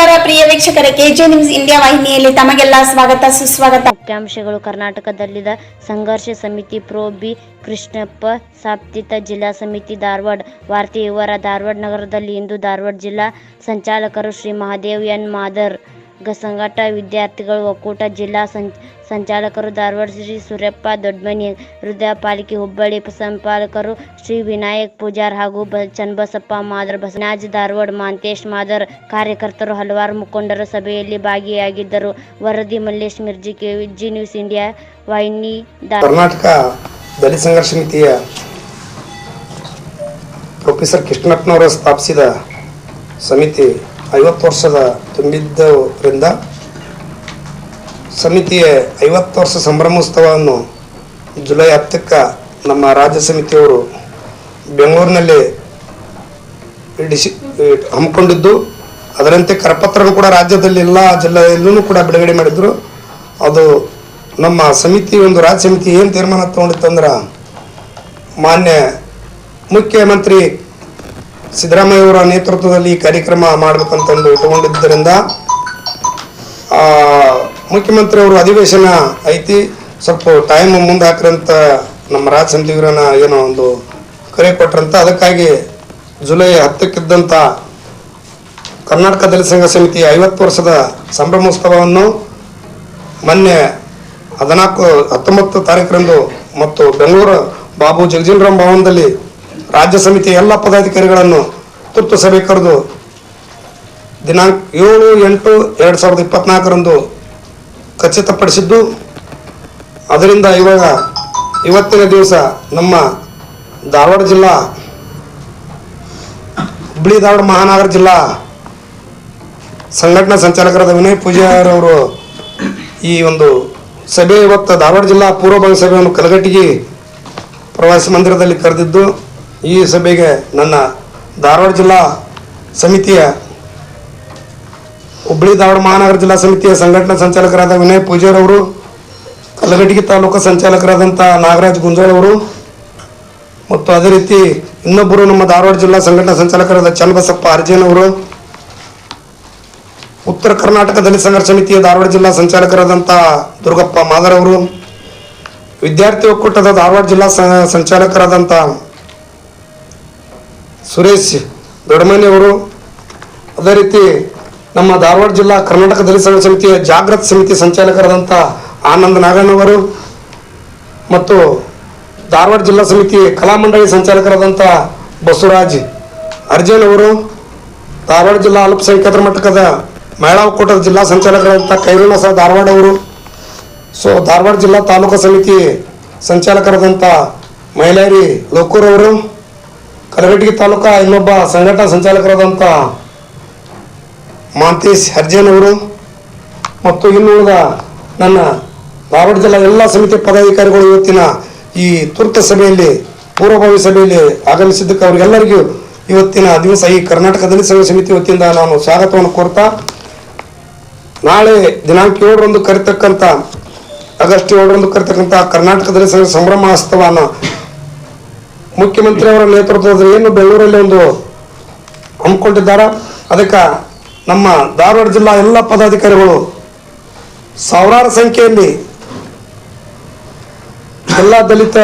ನಮಸ್ಕಾರ. ಪ್ರಿಯ ವೀಕ್ಷಕರ K J news India ವಾಹಿನಿಯಲ್ಲಿ ತಮಗೆಲ್ಲ ಸ್ವಾಗತ, ಸುಸ್ವಾಗತ. ಮುಖ್ಯಾಂಶಗಳು. ಕರ್ನಾಟಕದಲ್ಲಿದ ಸಂಘರ್ಷ ಸಮಿತಿ ಪ್ರೊ ಬಿ ಕೃಷ್ಣಪ್ಪ, ಸಾಪ್ತಿತ ಜಿಲ್ಲಾ ಸಮಿತಿ ಧಾರವಾಡ, ವಾರ್ತೆ ವಿವರ ಧಾರವಾಡ ನಗರದಲ್ಲಿ ಇಂದು ಧಾರವಾಡ ಜಿಲ್ಲಾ ಸಂಚಾಲಕರು ಶ್ರೀ ಮಹಾದೇವ್ ಎನ್ ಮಾದರ್ ಸಂಘಟ ವಿದ್ಯಾರ್ಥಿಗಳು ಒಕ್ಕೂಟ, ಜಿಲ್ಲಾ ಸಂಚಾಲಕರು ಧಾರವಾಡ ಶ್ರೀ ಸೂರ್ಯಪ್ಪ ದೊಡ್ಡಮನಿ ಹೃದಯ ಪಾಲಿಕೆ ಹುಬ್ಬಳ್ಳಿ ಸಂಪಾಲಕರು ಶ್ರೀ ವಿನಾಯಕ್ ಪೂಜಾರ್ ಹಾಗೂ ಚನ್ನಬಸಪ್ಪ ಮಾದರ್, ಬಸವರಾಜ್ ಧಾರವಾಡ, ಮಾಂತೇಶ್ ಮಾದರ್ ಕಾರ್ಯಕರ್ತರು ಹಲವಾರು ಮುಖಂಡರು ಸಭೆಯಲ್ಲಿ ಭಾಗಿಯಾಗಿದ್ದರು. ವರದಿ ಮಲ್ಲೇಶ್ ಮಿರ್ಜಿ ಜಿ ನ್ಯೂಸ್ ಇಂಡಿಯಾ ವಾಹಿನಿ ಕರ್ನಾಟಕ ದಲಿತ ಸಂಘರ್ಷ ಸಮಿತಿಯ ಪ್ರೊಫೆಸರ್ ಕೃಷ್ಣಪ್ಪನವರು ಸ್ಥಾಪಿಸಿದ ಸಮಿತಿ ಐವತ್ತು ವರ್ಷದ ತುಂಬಿದ್ದರಿಂದ ಸಮಿತಿಯ ಐವತ್ತು ವರ್ಷ ಸಂಭ್ರಮೋತ್ಸವವನ್ನು ಜುಲೈ ಹತ್ತಕ್ಕೆ ನಮ್ಮ ರಾಜ್ಯ ಸಮಿತಿಯವರು ಬೆಂಗಳೂರಿನಲ್ಲಿ ಹಮ್ಮಿಕೊಂಡಿದ್ದು. ಅದರಂತೆ ಕರಪತ್ರವನ್ನು ಕೂಡ ರಾಜ್ಯದಲ್ಲಿ ಎಲ್ಲ ಜಿಲ್ಲೆಯಲ್ಲೂ ಕೂಡ ಬಿಡುಗಡೆ ಮಾಡಿದ್ರು. ಅದು ನಮ್ಮ ಸಮಿತಿ ಒಂದು ರಾಜ್ಯ ಸಮಿತಿ ಏನು ತೀರ್ಮಾನ ತಗೊಂಡಿತ್ತು ಅಂದ್ರೆ ಮಾನ್ಯ ಮುಖ್ಯಮಂತ್ರಿ ಸಿದ್ದರಾಮಯ್ಯವರ ನೇತೃತ್ವದಲ್ಲಿ ಈ ಕಾರ್ಯಕ್ರಮ ಮಾಡಬೇಕಂತಂದು ಇಟ್ಟುಕೊಂಡಿದ್ದರಿಂದ ಮುಖ್ಯಮಂತ್ರಿಯವರು ಅಧಿವೇಶನ ಐತಿ. ಸ್ವಲ್ಪ ಟೈಮ್ ಮುಂದೆ ಹಾಕ್ರಂತ ನಮ್ಮ ರಾಜ್ ಸಮಿತಿಗರನ್ನ ಏನೋ ಒಂದು ಕರೆ ಕೊಟ್ರಂತ. ಅದಕ್ಕಾಗಿ ಜುಲೈ ಹತ್ತಕ್ಕಿದ್ದಂಥ ಕರ್ನಾಟಕ ದಲಿತ ಸಂಘ ಸಮಿತಿ ಐವತ್ತು ವರ್ಷದ ಸಂಭ್ರಮೋತ್ಸವವನ್ನು ಮೊನ್ನೆ ಹದಿನಾಲ್ಕು ಹತ್ತೊಂಬತ್ತು ತಾರೀಕರಂದು ಮತ್ತು ಬೆಂಗಳೂರು ಬಾಬು ಜಗಜೀವನರಾಮ್ ಭವನದಲ್ಲಿ ರಾಜ್ಯ ಸಮಿತಿಯ ಎಲ್ಲ ಪದಾಧಿಕಾರಿಗಳನ್ನು ತುರ್ತು ಸಭೆ ಕರೆದು ದಿನಾಂಕ ಏಳು ಎಂಟು ಎರಡು ಸಾವಿರದ ಇಪ್ಪತ್ನಾಲ್ಕರಂದು ಖಚಿತಪಡಿಸಿದ್ದು, ಅದರಿಂದ ಇವಾಗ ಇವತ್ತಿನ ದಿವಸ ನಮ್ಮ ಧಾರವಾಡ ಜಿಲ್ಲಾ ಹುಬ್ಬಳ್ಳಿ ಧಾರವಾಡ ಮಹಾನಗರ ಜಿಲ್ಲಾ ಸಂಘಟನಾ ಸಂಚಾಲಕರಾದ ವಿನಯ್ ಪೂಜಾರವರು ಈ ಒಂದು ಸಭೆ ಇವತ್ತು ಧಾರವಾಡ ಜಿಲ್ಲಾ ಪೂರ್ವಭಾವಿ ಸಭೆಯನ್ನು ಕಲಗಟ್ಟಿಗೆ ಪ್ರವಾಸಿ ಮಂದಿರದಲ್ಲಿ ಕರೆದಿದ್ದು ಈ ಸಭೆಗೆ ನನ್ನ ಧಾರವಾಡ ಜಿಲ್ಲಾ ಸಮಿತಿಯ ಹುಬ್ಬಳ್ಳಿ ಧಾರವಾಡ ಮಹಾನಗರ ಜಿಲ್ಲಾ ಸಮಿತಿಯ ಸಂಘಟನಾ ಸಂಚಾಲಕರಾದ ವಿನಯ್ ಪೂಜಾರ್ ಅವರು ಕಲಗಟ್ಟಿಗೆ ತಾಲೂಕು ಸಂಚಾಲಕರಾದಂಥ ನಾಗರಾಜ್ ಗುಂಜಾಳ್ ಅವರು ಮತ್ತು ಅದೇ ರೀತಿ ಇನ್ನೊಬ್ಬರು ನಮ್ಮ ಧಾರವಾಡ ಜಿಲ್ಲಾ ಸಂಘಟನಾ ಸಂಚಾಲಕರಾದ ಚಲಬಸಪ್ಪ ಅರ್ಜೇನ್ ಅವರು, ಉತ್ತರ ಕರ್ನಾಟಕ ದಲಿತ ಸಂಘರ್ಷ ಸಮಿತಿಯ ಧಾರವಾಡ ಜಿಲ್ಲಾ ಸಂಚಾಲಕರಾದಂಥ ದುರ್ಗಪ್ಪ ಮಾದರ್ ಅವರು, ವಿದ್ಯಾರ್ಥಿ ಒಕ್ಕೂಟದ ಧಾರವಾಡ ಜಿಲ್ಲಾ ಸಂಚಾಲಕರಾದಂಥ ಸುರೇಶ್ ದೊಡ್ಡಮನೆಯವರು, ಅದೇ ರೀತಿ ನಮ್ಮ ಧಾರವಾಡ ಜಿಲ್ಲಾ ಕರ್ನಾಟಕ ದಲಿತ ಸಂಘ ಸಮಿತಿಯ ಜಾಗೃತ ಸಮಿತಿ ಸಂಚಾಲಕರಾದಂಥ ಆನಂದ್ ನಾಗಣ್ಣವರು ಮತ್ತು ಧಾರವಾಡ ಜಿಲ್ಲಾ ಸಮಿತಿ ಕಲಾಮಂಡಳಿ ಸಂಚಾಲಕರಾದಂಥ ಬಸವರಾಜ್ ಅರ್ಜುನ್ ಅವರು, ಧಾರವಾಡ ಜಿಲ್ಲಾ ಅಲ್ಪಸಂಖ್ಯಾತರ ಮಟ್ಟದ ಮಹಿಳಾ ಒಕ್ಕೂಟದ ಜಿಲ್ಲಾ ಸಂಚಾಲಕರಾದಂಥ ಕೈರುಣಸ ಧಾರವಾಡ ಅವರು. ಸೊ ಧಾರವಾಡ ಜಿಲ್ಲಾ ತಾಲೂಕು ಸಮಿತಿ ಸಂಚಾಲಕರಾದಂಥ ಮೈಲಾರಿ ಲೋಕೂರ್ ಅವರು ಕಲಗಟ್ಟಿಗೆ ತಾಲೂಕಾ ಇನ್ನೊಬ್ಬ ಸಂಘಟನಾ ಸಂಚಾಲಕರಾದಂಥ ಮಾಂತೇಶ್ ಹರ್ಜೇನ್ ಅವರು ಮತ್ತು ಇನ್ನುಳಿದ ನನ್ನ ಧಾರವಾಡ ಜಿಲ್ಲಾ ಎಲ್ಲ ಸಮಿತಿ ಪದಾಧಿಕಾರಿಗಳು ಇವತ್ತಿನ ಈ ತುರ್ತು ಸಭೆಯಲ್ಲಿ, ಪೂರ್ವಭಾವಿ ಸಭೆಯಲ್ಲಿ ಆಗಮಿಸಿದ್ದಕ್ಕೆ ಅವರಿಗೆಲ್ಲರಿಗೂ ಇವತ್ತಿನ ದಿವಸ ಈ ಕರ್ನಾಟಕ ದಲಿತ ಸಭೆ ಸಮಿತಿ ವತಿಯಿಂದ ನಾನು ಸ್ವಾಗತವನ್ನು ಕೋರ್ತಾ, ನಾಳೆ ದಿನಾಂಕ ಏಳರಂದು ಕರೀತಕ್ಕಂಥ, ಆಗಸ್ಟ್ ಏಳರಂದು ಕರಿತಕ್ಕಂಥ ಕರ್ನಾಟಕ ದಲಿತ ಸಂಭ್ರಮ ಸಂಭ್ರಮಾಸ್ತವನ ಮುಖ್ಯಮಂತ್ರಿ ಅವರ ನೇತೃತ್ವದಲ್ಲಿ ಏನು ಬೆಂಗಳೂರಲ್ಲಿ ಒಂದು ಹಮ್ಮಿಕೊಂಡಿದ್ದಾರೆ, ಅದಕ್ಕೆ ನಮ್ಮ ಧಾರವಾಡ ಜಿಲ್ಲಾ ಎಲ್ಲ ಪದಾಧಿಕಾರಿಗಳು ಸಾವಿರಾರು ಸಂಖ್ಯೆಯಲ್ಲಿ ಎಲ್ಲ ದಲಿತ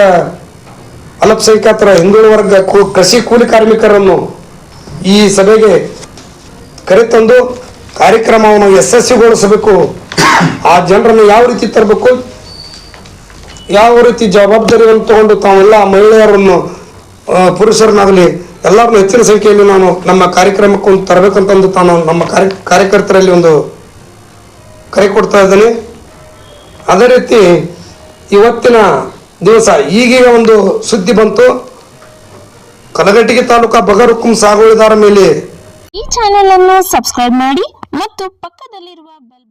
ಅಲ್ಪಸಂಖ್ಯಾತರ ಹಿಂದುಳಿದ ವರ್ಗ ಕೃಷಿ ಕೂಲಿ ಕಾರ್ಮಿಕರನ್ನು ಈ ಸಭೆಗೆ ಕರೆತಂದು ಕಾರ್ಯಕ್ರಮವನ್ನು ಯಶಸ್ವಿಗೊಳಿಸಬೇಕು. ಆ ಜನರನ್ನು ಯಾವ ರೀತಿ ತರಬೇಕು? ಯಾವ ರೀತಿ ಜವಾಬ್ದಾರಿಯನ್ನು ತಗೊಂಡು ತಾವೆಲ್ಲ ಮಹಿಳೆಯರನ್ನು ಪುರುಷರನ್ನಾಗಲಿ ಎಲ್ಲರನ್ನೂ ಹೆಚ್ಚಿನ ಸಂಖ್ಯೆಯಲ್ಲಿ ನಾನು ನಮ್ಮ ಕಾರ್ಯಕ್ರಮಕ್ಕೆ ಒಂದು ತರಬೇಕಂತಂದು ತಾನು ನಮ್ಮ ಕಾರ್ಯ, ಕಾರ್ಯಕರ್ತರಲ್ಲಿ ಒಂದು ಕರೆ ಕೊಡ್ತಾ ಇದ್ದೇನೆ. ಅದೇ ರೀತಿ ಇವತ್ತಿನ ದಿವಸ ಈಗೀಗ ಒಂದು ಸುದ್ದಿ ಬಂತು. ಕಲಗಟ್ಟಿಗೆ ತಾಲೂಕಾ ಬಗರುಕುಂ ಸಾಗುವಳಿದಾರ ಮೇಲೆ ಈ ಚಾನೆಲ್ ಅನ್ನು ಸಬ್ಸ್ಕ್ರೈಬ್ ಮಾಡಿ ಮತ್ತು ಪಕ್ಕದಲ್ಲಿರುವ ಬೆಲ್